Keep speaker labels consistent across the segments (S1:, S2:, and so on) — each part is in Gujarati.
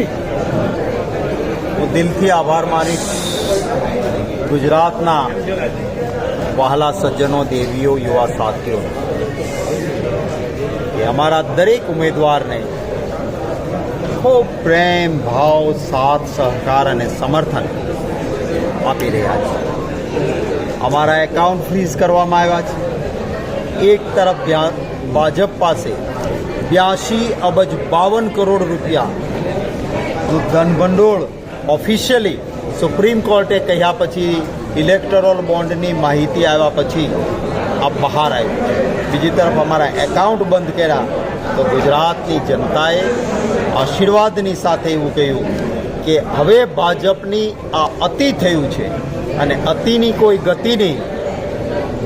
S1: હું દિલથી આભાર માનીશ. ગુજરાતના વહાલા સજ્જનો, દેવીઓ, યુવા સાથીઓ, કે અમારા દરેક ઉમેદવારને ખૂબ પ્રેમ, ભાવ, સાથ, સહકાર અને સમર્થન આપી રહ્યા છે. અમારા એકાઉન્ટ ફ્રીઝ કરવામાં આવ્યા છે. એક તરફ ભાજપ પાસે બ્યાસી અબજ બાવન કરોડ રૂપિયા ધનભંડોળ ઓફિશિયલી સુપ્રીમ કોર્ટે કહ્યા પછી ઇલેક્ટોરલ બોન્ડની માહિતી આવ્યા પછી આ બહાર આવ્યું બીજી તરફ અમારા એકાઉન્ટ બંધ કર્યા તો ગુજરાતની જનતાએ આશીર્વાદની સાથે એવું કહ્યું કે હવે ભાજપની આ અતિ થયું છે અને અતિની કોઈ ગતિ નહીં.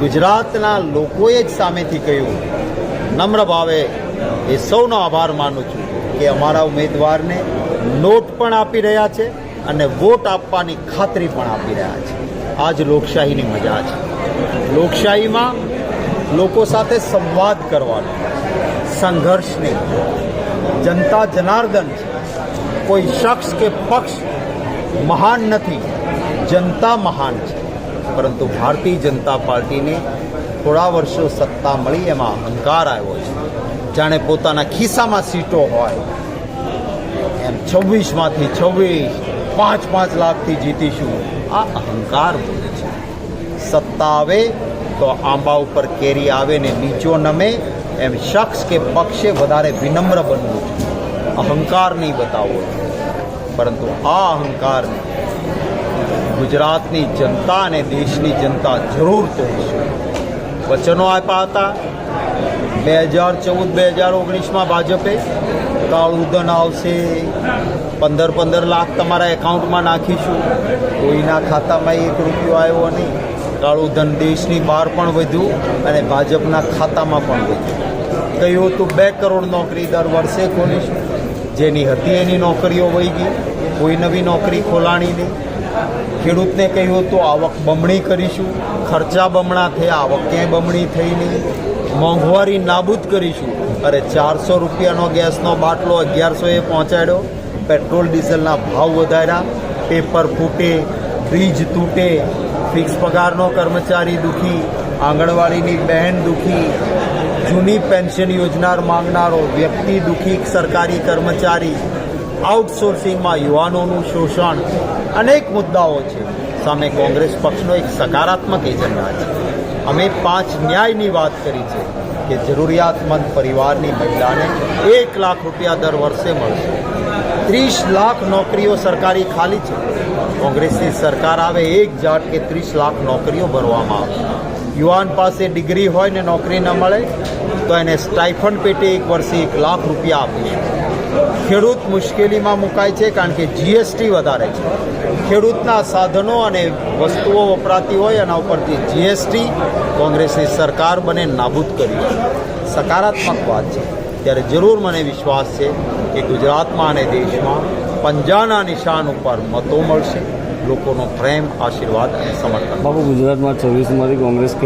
S1: ગુજરાતના લોકોએ જ સામેથી કહ્યું, નમ્ર ભાવે એ સૌનો આભાર માનું છું કે અમારા ઉમેદવારને નોટ પણ આપી રહ્યા છે અને વોટ આપવાની ખાતરી પણ આપી રહ્યા છે. આ જ લોકશાહીની મજા છે. લોકશાહીમાં લોકો સાથે સંવાદ કરવાનો સંઘર્ષ જનતા જનાર્દન છે. કોઈ શખ્સ કે પક્ષ મહાન નથી. જનતા મહાન છે. પરંતુ ભારતીય જનતા પાર્ટીને થોડા વર્ષો સત્તા મળી એમાં અહંકાર આવ્યો છે. જાણે પોતાના ખિસ્સામાં સીટો હોય એમ છવ્વીસમાંથી છવ્વીસ, પાંચ પાંચ લાખથી જીતીશું. આ અહંકાર બોલે છે. સત્તા આવે તો આંબા ઉપર કેરી આવે ને નીચો નમે, એમ શખ્સ કે પક્ષે વધારે વિનમ્ર બનવું છે. અહંકાર નહીં બતાવવો પરંતુ આ અહંકાર ગુજરાતની જનતા અને દેશની જનતા જરૂર તો વચનો આપ્યા હતા. બે હજાર ચૌદ, બે હજાર ઓગણીસમાં ભાજપે કાળુધન આવશે. પંદર પંદર લાખ તમારા એકાઉન્ટમાં નાખીશું. કોઈના ખાતામાં એક રૂપિયો આવ્યો નહીં. કાળુધન દેશની બહાર પણ વધ્યું અને ભાજપના ખાતામાં પણ વધ્યું. કહ્યું હતું, બે કરોડ નોકરી દર વર્ષે ખોલીશું. જેની હતી એની નોકરીઓ વહી ગઈ. કોઈ નવી નોકરી ખોલાણી નહીં. ખેડૂતને કહ્યું હતું, આવક બમણી કરીશું. ખર્ચા બમણા થયા, આવક ક્યાંય બમણી થઈ નહીં. મોંઘવારી નાબૂદ કરીશું. અરે ચારસો રૂપિયાનો ગેસનો બાટલો અગિયારસોએ પહોંચાડ્યો. પેટ્રોલ ડીઝલના ભાવ વધાર્યા. પેપર ફૂટે બ્રિજ તૂટે. ફિક્સ પગારનો કર્મચારી દુખી. આંગણવાડીની બહેન દુખી. જૂની પેન્શન યોજના માંગનારો વ્યક્તિ દુખી સરકારી કર્મચારી. આઉટસોર્સિંગમાં યુવાનોનું શોષણ. અનેક મુદ્દાઓ છે. સામે કોંગ્રેસ પક્ષનો એક સકારાત્મક એજન્ડા છે. અમે પાંચ ન્યાયની વાત કરી છે કે જરૂરિયાતમંદ પરિવારની મહિલાને એક લાખ રૂપિયા દર વર્ષે મળશે. ત્રીસ લાખ નોકરીઓ સરકારી ખાલી છે. કોંગ્રેસની સરકાર આવે એક જાટ કે ત્રીસ લાખ નોકરીઓ ભરવામાં આવે. યુવાન પાસે ડિગ્રી હોય ને નોકરી ન મળે, તો એને સ્ટાઇફન પેટે એક વર્ષે એક લાખ રૂપિયા આપીએ ખેડૂત મુશ્કેલીમાં મુકાય છે કારણ કે જીએસટી વધારે છે. ખેડૂતના સાધનો અને વસ્તુઓ વપરાતી હોય એના ઉપરથી જીએસટી કોંગ્રેસની સરકાર બને નાબૂદ કરી. સકારાત્મક વાત છે. ત્યારે જરૂર મને વિશ્વાસ છે કે ગુજરાતમાં અને દેશમાં પંજાના નિશાન ઉપર મતો મળશે, લોકોનો પ્રેમ, આશીર્વાદ અને સમર્થન.
S2: બાબુ ગુજરાતમાં છવ્વીસમાંથી કોંગ્રેસ